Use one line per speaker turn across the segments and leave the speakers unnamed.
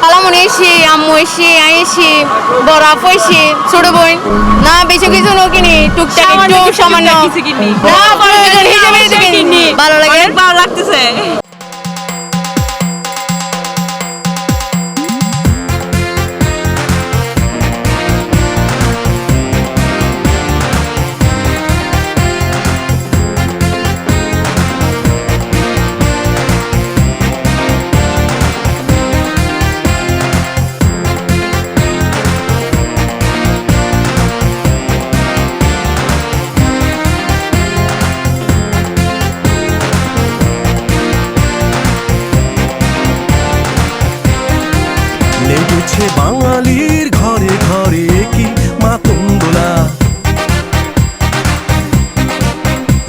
খালামুনি এসি আম্মু এসি আই এসি বড় আপু এসি ছোট বোন। না বেশি কিছু নো কিনি টুকটাক একটু সামান্য। না ভালো লাগে।
ভালো লাগতেছে
লেগেছে বাঙালির ঘরে ঘরে কি মাতঙ্গলা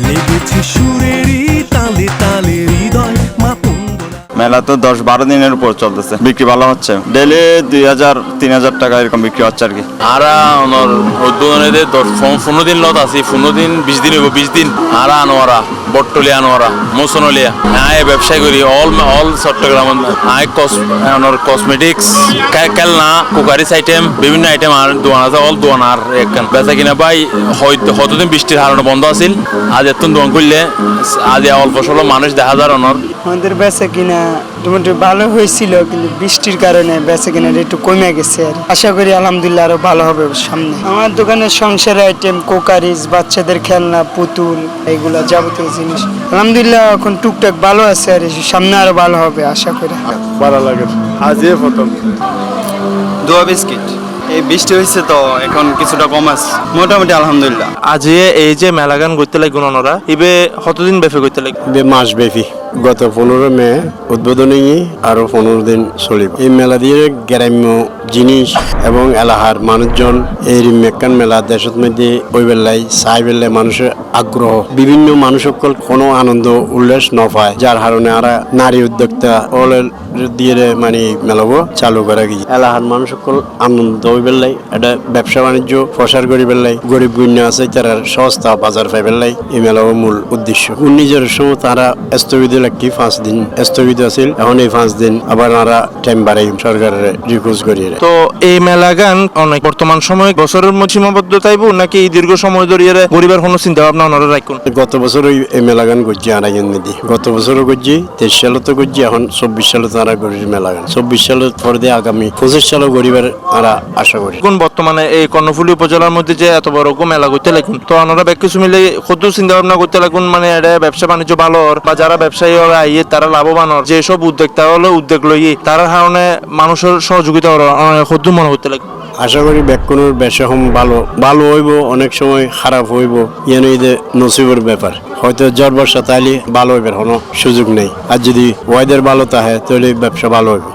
লেগেছে সুরেরই তালে তালে হৃদয় মাতঙ্গলা
মেলা তো দশ বারো দিনের উপর চলতেছে। বিক্রি ভালো হচ্ছে? ডেলি দুই হাজার তিন হাজার টাকা এরকম বিক্রি হচ্ছে আর কি।
আরা অনর উদ্বোধনীতে দশ পনেরো দিন লত আছি পনেরো দিন বিশ দিন হইব বিশ দিন। আরা আনোয়ারা বট্টলি আনোয়ারা মোসনলিয়া আয় ব্যবসায় করি অল অল চট্টগ্রাম আয় কস অনর কসমেটিক্স খেলনা কুকারিস আইটেম বিভিন্ন আইটেম আর দোয়ান আছে অল দোয়ান আর একখান বেচা কিনা ভাই হয়তো হতদিন বৃষ্টির হারণে বন্ধ আছিল। আজ এত দোয়ান করলে আজ অল্প স্বল্প মানুষ দেখা যায় অনর।
আমাদের বেচা কিনা মোটামুটি ভালো হয়েছিল কিন্তু বৃষ্টির কারণে বেচা কিনাটা একটু কমে গেছে আর আশা করি আলহামদুলিল্লাহ আরও ভালো হবে সামনে। আমার দোকানে সংসার আইটেম কোকারিজ বাচ্চাদের খেলনা পুতুল এগুলা যাবতীয় জিনিস। আলহামদুলিল্লাহ এখন টুকটাক ভালো আছে আর সামনে আরও ভালো হবে আশা করি।
ভালো লাগে। আজই প্রথম।
দোয়া বিস্কিট। এই বৃষ্টি হয়েছে তো এখন কিছুটা কম আছে। মোটামুটি আলহামদুলিল্লাহ।
আজি এই যে মেলাগান করতে লাগবে ওনারা ইবে কতদিন ব্যাপী করতে লাগবে
মাস ব্যাপী। গত পনেরো মে উদ্বোধনী আরও পনেরো দিন চলিব। এই মেলা দিয়ে গ্রাম্য জিনিস এবং এলাহার মানুষজন এই মেকান মেলা দেশের মধ্যে ওই বেলায় চাই বেলায় মানুষের আগ্রহ। বিভিন্ন মানুষ সকল কোনো আনন্দ উল্লাস নপায় যার কারণে আর নারী উদ্যোক্তা ওলের দিয়ে মানে মেলাবো চালু করা গিয়ে এলাহার মানুষ সকল আনন্দ ওই বেলায় এটা ব্যবসা বাণিজ্য প্রসার করি বেলায় গরিব গুণ্য আছে তারা সস্তা বাজার পাই বেলায় এই মেলাও মূল উদ্দেশ্য। উনিশের সময় তারা স্থগিত লাগি পাঁচ দিন। স্থগিত আছিল এখন এই পাঁচ দিন আবার তারা টাইম বাড়াই সরকারের রিকোয়েস্ট করিয়ে
তো এই মেলাগান অনেক বর্তমান সময় বছরের সীমাবদ্ধ তাইব নাকি এই দীর্ঘ সময় ধরে পরিবার কোনো চিন্তা ভাবনা ওনারা রাখুন?
গত বছর ওই এই মেলা গান করছি আড়াইজন মেদি গত বছরও করছি তেইশ সালে তো করছি এখন চব্বিশ সালে তারা করছি মেলাগান চব্বিশ সালের পরে দিয়ে আগামী পঁচিশ সালেও গরিবের তারা আশা করি।
এখন বর্তমানে এই কর্ণফুলী উপজেলার মধ্যে যে এত বড় মেলা করতে লাগুন? তো ওনারা ব্যাগ কিছু মিলে কত চিন্তা ভাবনা করতে লাগুন মানে এটা ব্যবসা বাণিজ্য ভালো বা যারা ব্যবসায়ী ওরা আইয়ে তারা লাভবান হর যেসব উদ্যোক্তা হলো উদ্যোগ লইয়ে তার কারণে মানুষের সহযোগিতা কত মনে করতে লাগে
আশা করি ব্যাকুনের ব্যবসা হম ভালো ভালো হইব অনেক সময় খারাপ হইব ইয়ান ঈদে নসিবের ব্যাপার। হয়তো জ্বর বর্ষা তাইলে ভালো হইবে কোনো সুযোগ নেই। আর যদি ওয়েদার ভালো থাকে তাহলে ব্যবসা ভালো হইব।